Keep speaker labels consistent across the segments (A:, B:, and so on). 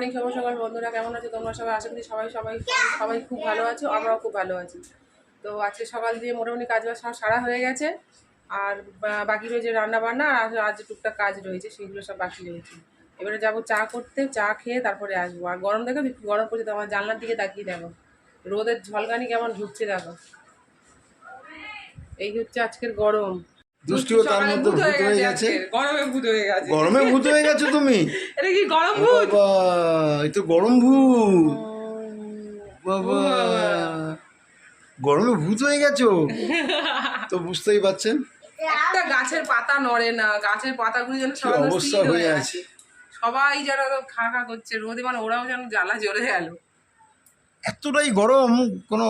A: Morning সকাল সকাল বন্ধুরা কেমন আছো? তোমরা সবাই আশা করি সবাই সবাই সবাই খুব ভালো আছো, আমরাও খুব ভালো আছি। তো আজকে সকাল দিয়ে মোটামুটি কাজ বাজ সারা হয়ে গেছে। আর বাকি রয়েছে রান্না বান্না আর আজ টুকটাক কাজ রয়েছে, সেগুলো সব বাকি রয়েছে। এবারে যাব চা করতে, চা খেয়ে তারপরে আসব। আর গরম দেখো গরম পড়ছে, তো আমার জানলার দিকে তাকিয়ে দেখো। রোদের ঝলকানি কেমন ঢুকছে দেখো। এই হচ্ছে আজকের গরম।
B: দুষ্টুও তার মধ্যে
A: ভূত
B: হয়ে গেছে
A: গরমে ভূত হয়ে গেছে।
B: গরমে ভূত হয়ে গেছো তুমি?
A: এটা কি গরম ভূত?
B: বাবা এই তো গরম ভূত। বাবা। গরমে ভূত হয়ে গেছো? তো বুঝতেই পারছেন?
A: একটা গাছের পাতা নড়ে না গাছের পাতাগুলো যেন
B: অবস্থা হয়ে আছে?
A: সবাই যেন খা খা করছে রোদে মানে ওরাও যেন জ্বালা জ্বলে গেল।
B: এতটাই গরম কোনো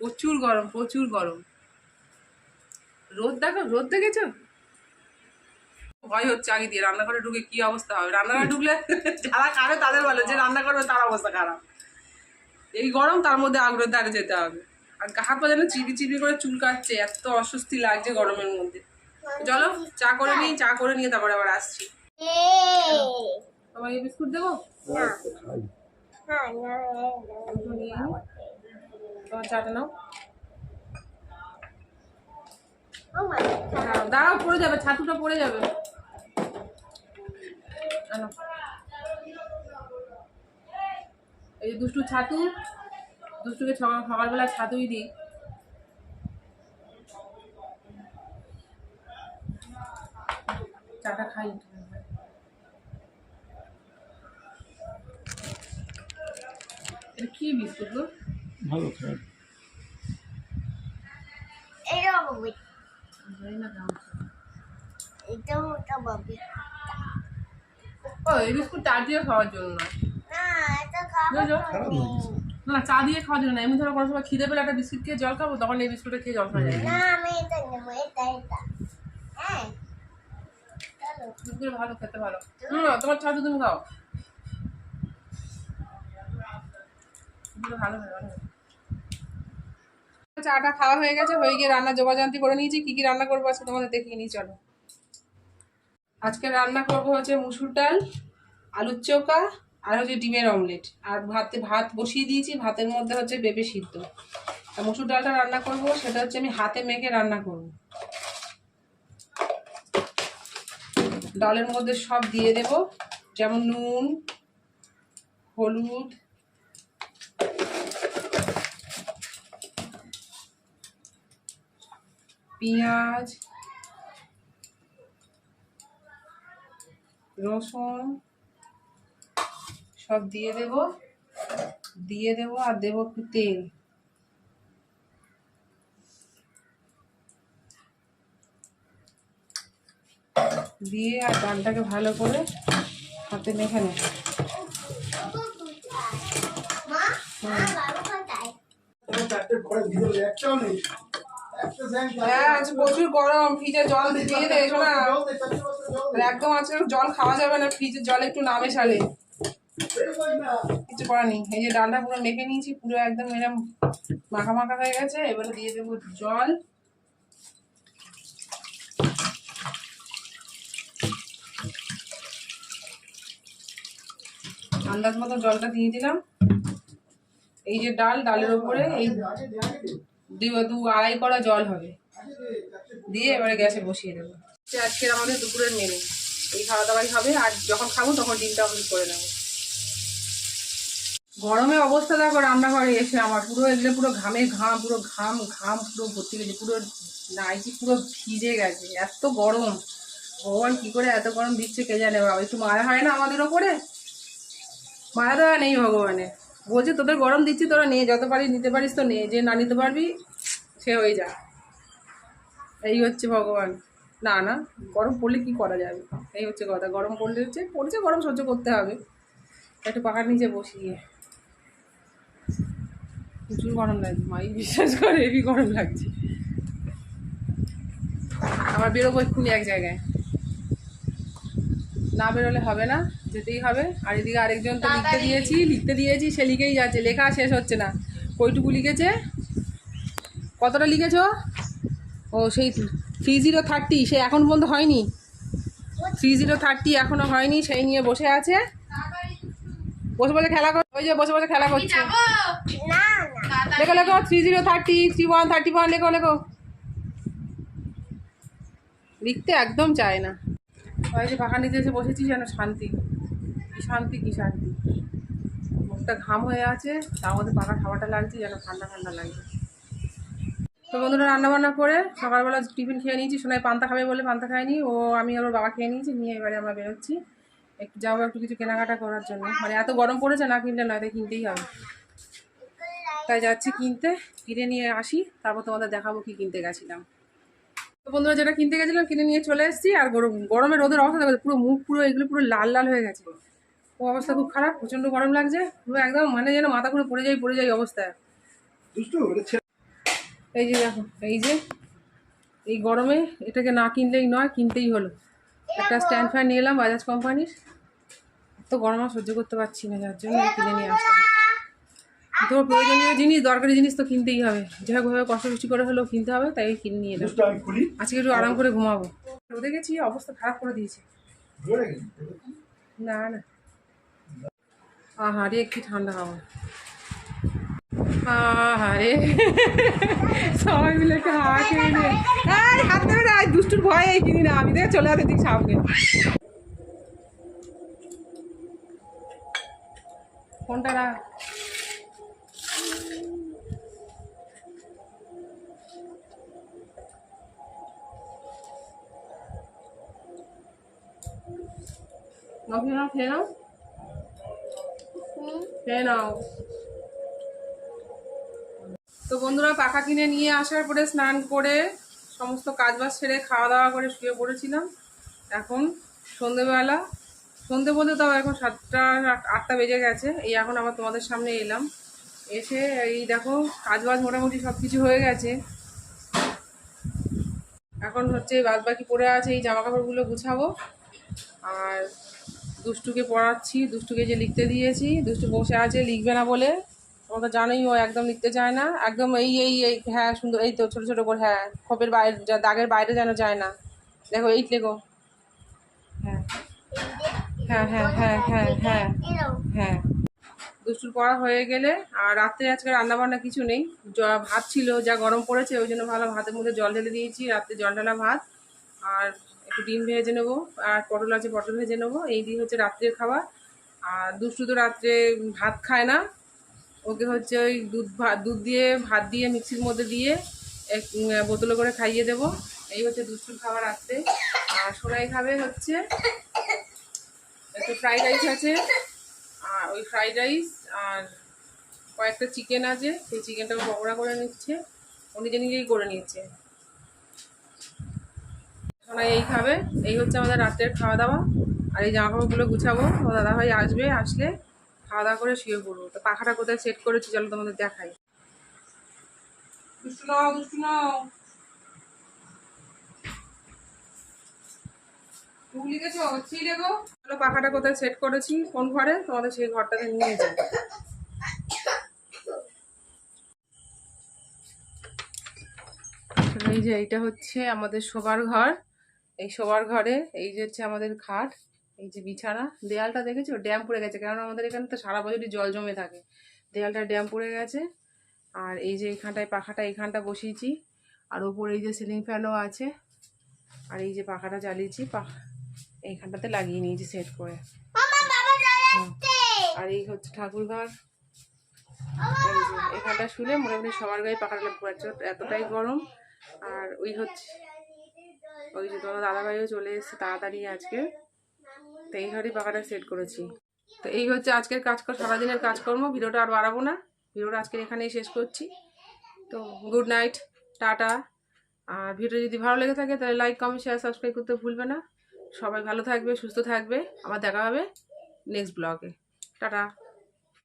A: প্রচুর গরম প্রচুর গরম। রোদ দেখো রোদ দেখেছ? ভয় হচ্ছে আগে দিয়ে রান্নাঘরে ঢুকে কি অবস্থা হবে? রান্নাঘরে ঢুকলে যারা খাবে তাদের ভালো যে রান্না করবে তার অবস্থা খারাপ। এই গরম তার মধ্যে আগ্রহ ধারে যেতে হবে। আর গা হাত পা যেন চিবি চিবি করে চুল কাটছে এত অস্বস্তি লাগছে গরমের মধ্যে। চলো চা করে নিই চা করে নিয়ে তারপরে আবার আসছি। এই বিস্কুট দেবো? নিই। তোমার চাটা নাও। দাঁড়াও, পড়ে যাবে ছাতুটা পড়ে যাবে। এই দুষ্টু ছাতু দুষ্টুকে সকাল সকালবেলা ছাতুই দিই। চাটা খাই। কি বিস্কুট গো?
B: ভালো খারাপ
A: জানি না দাম ও এই বিস্কুট চা দিয়ে খাওয়ার জন্য না?
B: খারাপ হয়েছে
A: না চা দিয়ে খাওয়ার জন্য না এমনি ধরো কোনো সময় খিদে পেলে একটা বিস্কুট খেয়ে জল খাব তখন এই বিস্কুটটা খেয়ে জল খাওয়া যায়। বিস্কুট ভালো খেতে ভালো। হুম তোমার ছাতু তুমি খাও। ভালো হয়, ভালো। হয়। চাটা খাওয়া হয়ে গেছে, হয়ে গিয়ে রান্না জোগাজান্তি করে নিয়েছি। কি কি রান্না করব আজকে তোমাদের দেখিয়ে নিই, চলো। আজকে রান্না করব হচ্ছে মুসুর ডাল, আলুর চোখা আর হচ্ছে ডিমের অমলেট। আর ভাতে, ভাত বসিয়ে দিয়েছি, ভাতের মধ্যে হচ্ছে পেঁপে সিদ্ধ। মুসুর ডালটা রান্না করব, সেটা হচ্ছে আমি হাতে মেখে রান্না করব। ডালের মধ্যে সব দিয়ে দেব, যেমন নুন, হলুদ পেঁয়াজ রসুন সব দিয়ে দেব। দিয়ে দেব আর দেব একটু তেল। দিয়ে আর ডালটাকে ভালো করে হাতে মেখে নেব। হ্যাঁ আজ প্রচুর গরম ফ্রিজে জল দিয়ে দে শোনা একদম আজকে জল খাওয়া যাবে না ফ্রিজের জল একটু নামে সালে কিছু করার নেই এই যে ডালটা পুরো মেখে নিয়েছি পুরো একদম এরকম মাখা মাখা হয়ে গেছে এবারে দিয়ে দেবো জল। আন্দাজ মতো জলটা দিয়ে দিলাম। এই যে ডাল ডালের ওপরে এই দু- দু আড়াই করা জল হবে। দিয়ে এবারে গ্যাসে বসিয়ে দেবো। আজকের আমাদের দুপুরের মেনু এই খাওয়া দাওয়াই হবে আর যখন খাব তখন ডিমটা অমলেট করে নেব। গরমে অবস্থা দেখো রান্নাঘরে এসে আমার পুরো এগুলো পুরো ঘামে ঘাম পুরো ঘাম ঘাম পুরো ভর্তি গেছে পুরো নাইটি পুরো ভিজে গেছে এত গরম। ভগবান কি করে এত গরম দিচ্ছে কে জানে বাবা একটু মায়া হয় না আমাদের ওপরে? মায়া দেওয়া নেই ভগবানের। বলছে, তোদের গরম দিচ্ছি, তোরা নিয়ে যত পারিস নিতে পারিস তো নে, যে না নিতে পারবি, সে হয়ে যা। এই হচ্ছে ভগবান। না না, গরম পড়লে কি করা যাবে? এই হচ্ছে কথা, গরম পড়লে হচ্ছে, পড়ছে গরম, সহ্য করতে হবে। একটু পাখার নিচে বসিয়ে। প্রচুর গরম লাগছে মাই বিশ্বাস করে হেবি গরম লাগছে। আবার বেরোবো এক্ষুনি এক জায়গায়। না বেরোলে হবে না যেতেই হবে। আর এদিকে আরেকজন তো লিখতে দিয়েছি লিখতে দিয়েছি সে লিখেই যাচ্ছে লেখা শেষ হচ্ছে না। কইটুকু লিখেছে? কতটা লিখেছ? ও সেই থ্রি জিরো থার্টি সে এখন পর্যন্ত হয়নি। থ্রি জিরো থার্টি এখনও হয়নি সেই নিয়ে বসে আছে। বসে বসে খেলা কর ওই যে বসে বসে খেলা করছে। লেখো লেখো three zero thirty three one thirty one লেখো লেখো। লিখতে একদম চায় না। যে পাখা নিতে এসে বসেছি যেন শান্তি। কি শান্তি, কী শান্তি। মুখটা ঘাম হয়ে আছে, তার মধ্যে পাখার হাওয়াটা লাগছে, যেন ঠান্ডা ঠান্ডা লাগছে। তো বন্ধুরা রান্না বান্না করে সকালবেলা টিফিন খেয়ে নিয়েছি সোনায় পান্তা খাবে বলে পান্তা খায়নি, ও, আমি আর ওর বাবা খেয়ে নিয়েছি, নিয়ে এবারে আমরা বেরোচ্ছি। একটু যাব একটু কিছু কেনাকাটা করার জন্য। মানে এত গরম পড়েছে, না কিনলে নয়, তাই কিনতেই হবে। তাই যাচ্ছি কিনতে, কিনে নিয়ে আসি, তারপর তোমাদের দেখাবো কি কিনতে গেছিলাম। তো বন্ধুরা যেটা কিনতে গেছিলাম কিনে নিয়ে চলে এসেছি আর গরম গরমে রোদের অবস্থা দেখো পুরো মুখ পুরো এগুলো পুরো লাল লাল হয়ে গেছে। ও অবস্থা খুব খারাপ প্রচণ্ড গরম লাগছে পুরো একদম মানে যেন মাথা পুরো পড়ে যাই পড়ে যাই অবস্থায়। এই যে দেখো এই যে এই গরমে এটাকে না কিনলেই নয় কিনতেই হলো। একটা স্ট্যান্ড ফ্যান নিয়ে এলাম বাজাজ কোম্পানির তো গরম আর সহ্য করতে পারছি না যার জন্য কিনে নিয়ে আসলাম। তো প্রয়োজনীয় জিনিস দরকারি জিনিস তো কিনতেই হবে। যেভাবে কষ্ট বৃষ্টি করে হলেও কিনতে হবে তাই কিনে নিয়ে এলাম।
B: খুলি।
A: আজকে একটু আরাম করে ঘুমাবো। রোদে গেছি অবস্থা খারাপ করে দিয়েছে। না না। আহারে একটু ঠান্ডা হাওয়া। আহারে। সবাই মিলে একটা হাওয়া খেয়ে নে। আরে হাত দেবে না দুষ্টুর ভয়ে এই কিনি না। আমি দেখে চলে আসে দিক সামনে ফোনটা রাখ। নাও খেয়ে নাও খেয়ে নাও খেয়ে নাও তো বন্ধুরা পাখা কিনে নিয়ে আসার পরে স্নান করে সমস্ত কাজ বাজ সেরে খাওয়া দাওয়া করে শুয়ে পড়েছিলাম। এখন সন্ধেবেলা। সন্ধে বলতে তাও এখন সাতটা আট- আটটা বেজে গেছে। এই এখন আবার তোমাদের সামনে এলাম। এসে এই দেখো কাজ বাজ মোটামুটি সব কিছু হয়ে গেছে। এখন হচ্ছে বাদ বাকি পড়ে আছে এই জামা কাপড়গুলো গুছাবো। আর দুষ্টুকে পড়াচ্ছি, দুষ্টুকে যে লিখতে দিয়েছি, দুষ্টু বসে আছে, লিখবে না বলে। তোমরা তো জানোই ও একদম লিখতে চায় না। একদম এই এই এই হ্যাঁ সুন্দর, এই তো ছোটো ছোটো করে হ্যাঁ খোপের বাইরে দাগের বাইরে যেন যায় না। দেখো এই লেখো। হ্যাঁ হ্যাঁ হ্যাঁ হ্যাঁ হ্যাঁ হ্যাঁ হ্যাঁ। দুষ্টুর পড়া হয়ে গেলে, আর রাত্রে আজকে রান্না বান্না কিছু নেই। ভাত ছিল, যা গরম পড়েছে, ওই জন্য ভালো ভাতের মধ্যে জল ঢেলে দিয়েছি, রাত্রে জল ঢালা ভাত। আর একটু ডিম ভেজে নেব, আর পটল আছে পটল ভেজে নেব, এই দিয়ে হচ্ছে রাত্রের খাবার। আর দুষ্টু তো রাত্রে ভাত খায় না, ওকে হচ্ছে ওই দুধ ভাত দুধ দিয়ে, ভাত দিয়ে মিক্সির মধ্যে দিয়ে এক বোতলে করে খাইয়ে দেবো। এই হচ্ছে দুষ্টুর খাবার রাত্রে আর সোনাই খাবে হচ্ছে একটু ফ্রাইড রাইস আছে। আর ওই ফ্রাইড রাইস আর কয়েকটা চিকেন আছে, সেই চিকেনটা পকোড়া করে নিচ্ছে। ও নিজে নিজেই করে নিচ্ছে। সোনাই এই খাবে। এই হচ্ছে আমাদের রাত্রের খাওয়া দাওয়া আর এই জামা কাপড়গুলো গুছাবো ও দাদাভাই আসবে আসলে খাওয়া দাওয়া করে শুয়ে পড়ব। তো পাখাটা কোথায় সেট করেছি চলো তোমাদের দেখাই। দুষ্টু নাও দুষ্টু নাও। থ্রি লেগো চলো পাখাটা কোথায় সেট করেছি? কোন ঘরে? তোমাদের সেই ঘরটাতে নিয়ে যাই। এই যে এইটা হচ্ছে আমাদের শোবার ঘর। এই শোবার ঘরে এই যে হচ্ছে আমাদের খাট এই যে বিছানা দেয়ালটা দেখেছ? ড্যাম পড়ে গেছে কারণ আমাদের এখানে তো সারা বছরই জল জমে থাকে। দেয়ালটা ড্যাম পড়ে গেছে আর এই যে এইখানটায় পাখাটা এইখানটা বসিয়েছি আর ওপরে এই যে সিলিং ফ্যানও আছে আর এই যে পাখাটা চালিয়েছি পাখা এইখানটাতে লাগিয়ে নিয়েছি সেট করে। আর এই হচ্ছে ঠাকুর ঘর। এই যে এখানটা শুলে মোটামুটি সবার গায়ে পাখাটা পড়েছে এতটাই গরম। আর ওই হচ্ছে ওই যে তোমার দাদাভাইও চলে এসেছে তাড়াতাড়ি আজকে। তো এই ঘরেই পাখাটা সেট করেছি। তো এই হচ্ছে আজকের কাজ সারাদিনের কাজকর্ম ভিডিওটা আর বাড়াবো না। ভিডিওটা আজকে এখানেই শেষ করছি। তো গুড নাইট টাটা। আর ভিডিও যদি ভালো লেগে থাকে তাহলে লাইক কমেন্ট শেয়ার সাবস্ক্রাইব করতে ভুলবে না। সবাই ভালো থাকবে, সুস্থ থাকবে। আবার দেখা হবে নেক্সট ব্লগে টাটা।